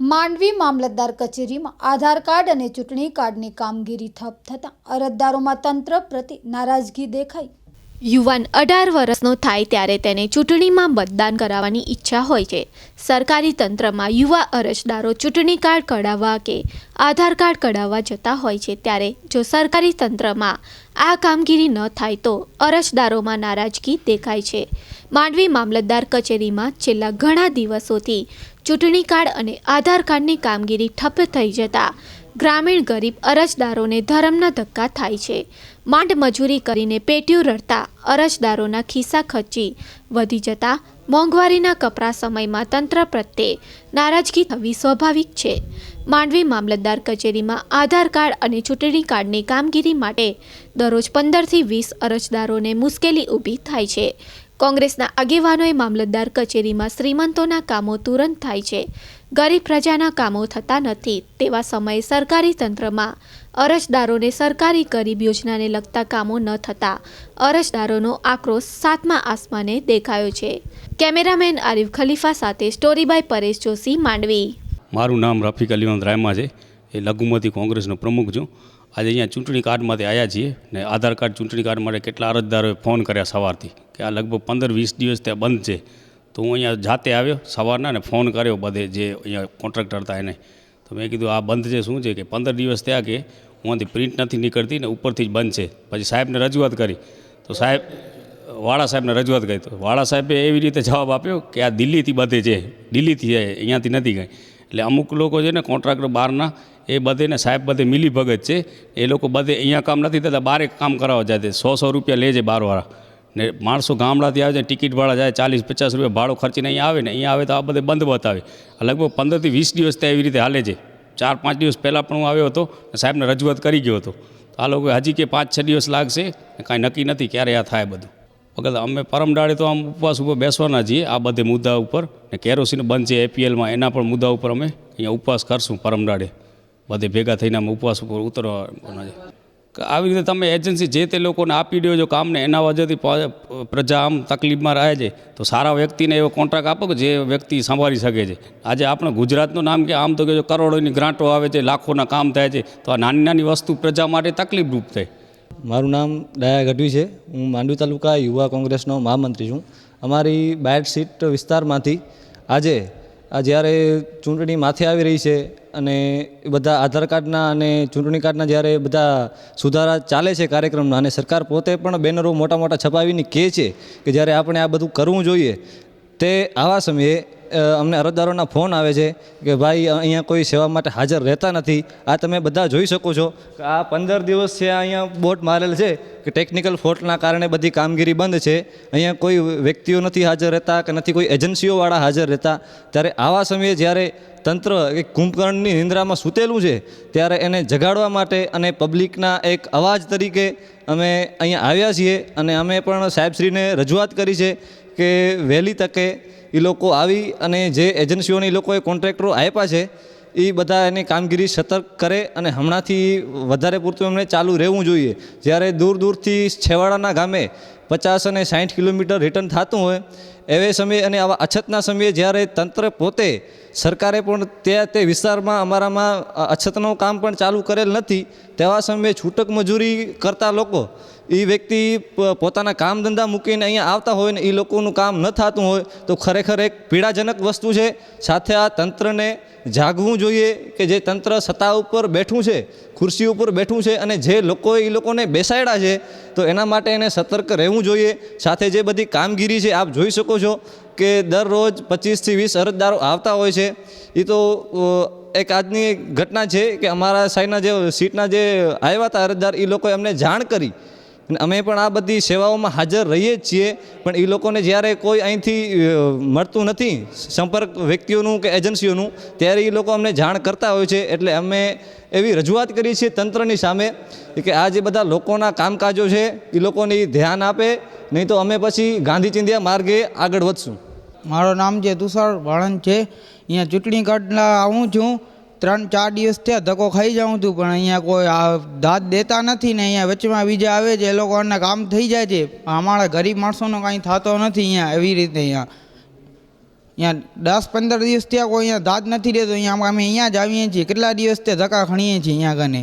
માંડવી મામલતદાર કચેરીમાં આધાર કાર્ડ અને ચૂંટણી કાર્ડની કામગીરી ઠપ થતાં અરજદારોમાં તંત્ર પ્રતિ નારાજગી દેખાઈ. યુવાન અઢાર વર્ષનો થાય ત્યારે તેને ચૂંટણીમાં મતદાન કરાવવાની ઈચ્છા હોય છે. સરકારી તંત્રમાં યુવા અરજદારો ચૂંટણી કાર્ડ કઢાવવા કે આધાર કાર્ડ કઢાવવા જતા હોય છે ત્યારે જો સરકારી તંત્રમાં આ કામગીરી ન થાય તો અરજદારોમાં નારાજગી દેખાય છે. માંડવી મામલતદાર કચેરીમાં છેલ્લા ઘણા દિવસોથી ચૂંટણી કાર્ડ અને આધાર કાર્ડની કામગીરી ઠપ થઈ જતા ગ્રામીણ ગરીબ અરજદારોને ધરમના ધક્કા થાય છે. માંડ મજૂરી કરીને પેટીઓ રડતા અરજદારોના ખિસ્સા ખર્ચી વધી જતા મોંઘવારીના કપરા સમયમાં તંત્ર પ્રત્યે નારાજગી થવી સ્વાભાવિક છે. માંડવી મામલતદાર કચેરીમાં આધાર કાર્ડ અને ચૂંટણી કાર્ડની કામગીરી માટે દરરોજ પંદરથી વીસ અરજદારોને મુશ્કેલી ઊભી થાય છે. કોંગ્રેસના આગેવાનોએ મામલતદાર કચેરીમાં શ્રીમંતોના કામો તુરંત થાય છે. ગરીબ પ્રજાના કામો થતા નથી તેવા સમયે સરકારી તંત્રમાં અરજદારોને સરકારી ગરીબ યોજનાને લગતા કામો ન થતા અરજદારોનો આક્રોશ સાતમા આસમાને દેખાયો છે. કેમેરામેન આરિફ ખલીફા સાથે સ્ટોરી બાય પરેશ જોશી માંડવી. મારું નામ રફીક અલીમદ રાયમા છે. એ લઘુમતી કોંગ્રેસનો પ્રમુખ છું. આજે અહીંયા ચૂંટણી કાર્ડમાંથી આવ્યા છીએ ને આધાર કાર્ડ ચૂંટણી કાર્ડ માટે કેટલા અરજદારોએ ફોન કર્યા સવારથી કે આ લગભગ પંદર વીસ દિવસ ત્યાં બંધ છે. તો હું અહીંયા જાતે આવ્યો સવારના ને ફોન કર્યો બધે જે અહીંયા કોન્ટ્રાક્ટર હતા એને. તો મેં કીધું, આ બંધ છે, શું છે? કે પંદર દિવસ થયા કે હુંથી પ્રિન્ટ નથી નીકળતી ને ઉપરથી જ બંધ છે. પછી સાહેબને રજૂઆત કરી. તો સાહેબ, વાળા સાહેબને રજૂઆત કરી. તો વાળા સાહેબે એવી રીતે જવાબ આપ્યો કે આ દિલ્હીથી બધે છે. દિલ્હીથી છે, અહીંયાથી નથી ગઈ. એટલે અમુક લોકો છે ને કોન્ટ્રાક્ટર બહારના, એ બધે ને સાહેબ બધે મિલી ભગત છે. એ લોકો બધે અહીંયા કામ નથી થતા, બારે કામ કરાવવા જાય સો સો રૂપિયા લે છે બારવાળા. ને માણસો ગામડાથી આવે છે ટિકિટવાળા જાય, ચાલીસ પચાસ રૂપિયા ભાડો ખર્ચીને અહીંયા આવે ને અહીંયા આવે તો આ બધે બંધ બતાવે. લગભગ પંદરથી વીસ દિવસ ત્યાં એવી રીતે હાલે છે. ચાર પાંચ દિવસ પહેલાં પણ હું આવ્યો હતો સાહેબને રજૂઆત કરી ગયો હતો. આ લોકો હજી કે પાંચ છ દિવસ લાગશે કાંઈ નક્કી નથી ક્યારે આ થાય બધું. વગર અમે પરમડાળે તો આમ ઉપવાસ ઉપર બેસવાના છીએ, આ બધે મુદ્દા ઉપર. ને કેરોસીન બંધ છે એપીએલમાં એના પણ મુદ્દા ઉપર અમે અહીંયા ઉપવાસ કરશું પરમડાળે બધે ભેગા થઈને અમે ઉપવાસ ઉપર ઉતરવાના છે. આવી રીતે તમે એજન્સી જે તે લોકોને આપી દો જો કામને એના વજહથી પ્રજા આમ તકલીફમાં રહે છે, તો સારા વ્યક્તિને એવો કોન્ટ્રાક્ટ આપો કે જે વ્યક્તિ સંભાળી શકે છે. આજે આપણે ગુજરાતનું નામ કે આમ તો કે જો કરોડોની ગ્રાન્ટો આવે છે, લાખોના કામ થાય છે, તો આ નાની નાની વસ્તુ પ્રજા માટે તકલીફરૂપ થાય. મારું નામ દયા ગઢવી છે. હું માંડવી તાલુકા યુવા કોંગ્રેસનો મહામંત્રી છું. અમારી બાયડ સીટ વિસ્તારમાંથી આજે, આ જ્યારે ચૂંટણી માથે આવી રહી છે અને બધા આધાર કાર્ડના અને ચૂંટણી કાર્ડના જ્યારે બધા સુધારા ચાલે છે કાર્યક્રમના અને સરકાર પોતે પણ બેનરો મોટા મોટા છપાવીને કહે છે કે જ્યારે આપણે આ બધું કરવું જોઈએ, તે આવા સમયે અમને અરજદારોના ફોન આવે છે કે ભાઈ, અહીંયા કોઈ સેવા માટે હાજર રહેતા નથી. આ તમે બધા જોઈ શકો છો કે આ પંદર દિવસ છે અહીંયા બોટ મારેલ છે કે ટેકનિકલ ફોલ્ટના કારણે બધી કામગીરી બંધ છે. અહીંયા કોઈ વ્યક્તિઓ નથી હાજર રહેતા કે નથી કોઈ એજન્સીઓવાળા હાજર રહેતા. ત્યારે આવા સમયે જ્યારે તંત્ર એક કુંભકર્ણની નિંદ્રામાં સૂતેલું છે, ત્યારે એને જગાડવા માટે અને પબ્લિકના એક અવાજ તરીકે અમે અહીંયા આવ્યા છીએ. અને અમે પણ સાહેબશ્રીને રજૂઆત કરી છે કે વહેલી તકે એ લોકો આવી અને જે એજન્સીઓને એ લોકોએ કોન્ટ્રાક્ટરો આપ્યા છે, એ બધા એની કામગીરી સતર્ક કરે અને હમણાંથી વધારે પૂરતું એમને ચાલુ રહેવું જોઈએ. જ્યારે દૂર દૂરથી છેવાડાના ગામે પચાસ અને સાઠ કિલોમીટર રિટર્ન થતું હોય, એવે સમયે અને આવા અછતના સમયે જ્યારે તંત્ર પોતે સરકારે પણ તે તે વિસ્તારમાં અમારામાં અછતનું કામ પણ ચાલુ કરેલ નથી, તેવા સમયે છૂટક મજૂરી કરતા લોકો એ વ્યક્તિ પોતાના કામ ધંધા મૂકીને અહીંયા આવતા હોય ને એ લોકોનું કામ ન થતું હોય, તો ખરેખર એક પીડાજનક વસ્તુ છે. સાથે આ તંત્રને જાગવું જોઈએ કે જે તંત્ર સત્તા ઉપર બેઠું છે, ખુરશી ઉપર બેઠું છે અને જે લોકોએ એ લોકોને બેસાડ્યા છે, તો એના માટે એને સતર્ક રહેવું જોઈએ. સાથે જે બધી કામગીરી છે, આપ જોઈ શકો છો કે દરરોજ પચીસથી વીસ અરજદારો આવતા હોય છે. એ તો એક આજની ઘટના છે કે અમારા સાઈડના જે સીટના જે આવ્યા હતા અરજદાર એ લોકોએ અમને જાણ કરી. અને અમે પણ આ બધી સેવાઓમાં હાજર રહીએ જ છીએ, પણ એ લોકોને જ્યારે કોઈ અહીંથી મળતું નથી સંપર્ક વ્યક્તિઓનું કે એજન્સીઓનું, ત્યારે એ લોકો અમને જાણ કરતા હોય છે. એટલે અમે એવી રજૂઆત કરી છે તંત્રની સામે કે આ જે બધા લોકોના કામકાજો છે એ લોકોને ધ્યાન આપે, નહીં તો અમે પછી ગાંધી ચિંધ્યા માર્ગે આગળ વધશું. મારું નામ છે તુષાર વાળંદ છે. અહીંયા ચૂંટણી કાર્ડના આવું છું. ત્રણ ચાર દિવસ થયા ધક્કો ખાઈ જાઉં છું, પણ અહીંયા કોઈ આ દાદ દેતા નથી ને અહીંયા વચમાં બીજા આવે છે, એ લોકોના કામ થઈ જાય છે. અમારા ગરીબ માણસોનો કાંઈ થતો નથી અહીંયા એવી રીતે અહીંયા. અહીંયા દસ પંદર દિવસ ત્યાં કોઈ અહીંયા દાદ નથી દેતો અહીંયા અમે અહીંયા જ આવીએ છીએ. કેટલા દિવસ તે ધક્કા ખણીએ છીએ અહીંયા કને